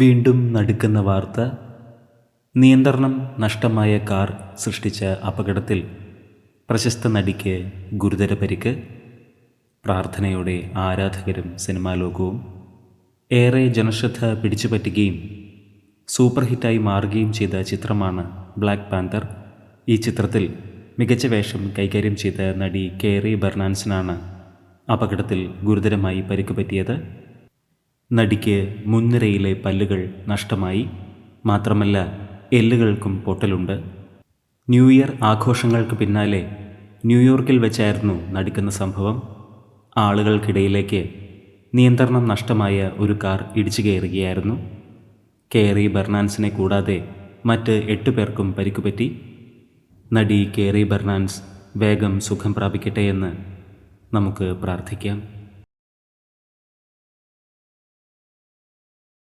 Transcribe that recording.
വീണ്ടും നടുക്കുന്ന വാർത്ത. നിയന്ത്രണം നഷ്ടമായ കാർ സൃഷ്ടിച്ച അപകടത്തിൽ പ്രശസ്ത നടിക്ക് ഗുരുതര പരിക്ക്. പ്രാർത്ഥനയോടെ ആരാധകരും സിനിമാ ലോകവും ഏറെ ജനശ്രദ്ധ പിടിച്ചുപറ്റുകയും സൂപ്പർ ഹിറ്റായി മാറുകയും ചെയ്ത ചിത്രമാണ് ബ്ലാക്ക് പാന്തർ. ഈ ചിത്രത്തിൽ മികച്ച വേഷം കൈകാര്യം ചെയ്ത നടി കെറി ബെർണാൻസിനാണ് അപകടത്തിൽ ഗുരുതരമായി പരിക്ക് പറ്റിയത്. നടിക്ക് മുൻനിരയിലെ പല്ലുകൾ നഷ്ടമായി. മാത്രമല്ല എല്ലുകൾക്കും പൊട്ടലുണ്ട്. ന്യൂ ഇയർ ആഘോഷങ്ങൾക്ക് പിന്നാലെ ന്യൂയോർക്കിൽ വെച്ചായിരുന്നു നടിക്കുന്ന സംഭവം. ആളുകൾക്കിടയിലേക്ക് നിയന്ത്രണം നഷ്ടമായ ഒരു കാർ ഇടിച്ചു കയറുകയായിരുന്നു. കേറി ബെർണാൻസിനെ കൂടാതെ മറ്റ് എട്ട് പേർക്കും പരിക്കുപറ്റി. നടി കേറി ബെർണാൻസ് വേഗം സുഖം പ്രാപിക്കട്ടെ എന്ന് നമുക്ക് പ്രാർത്ഥിക്കാം.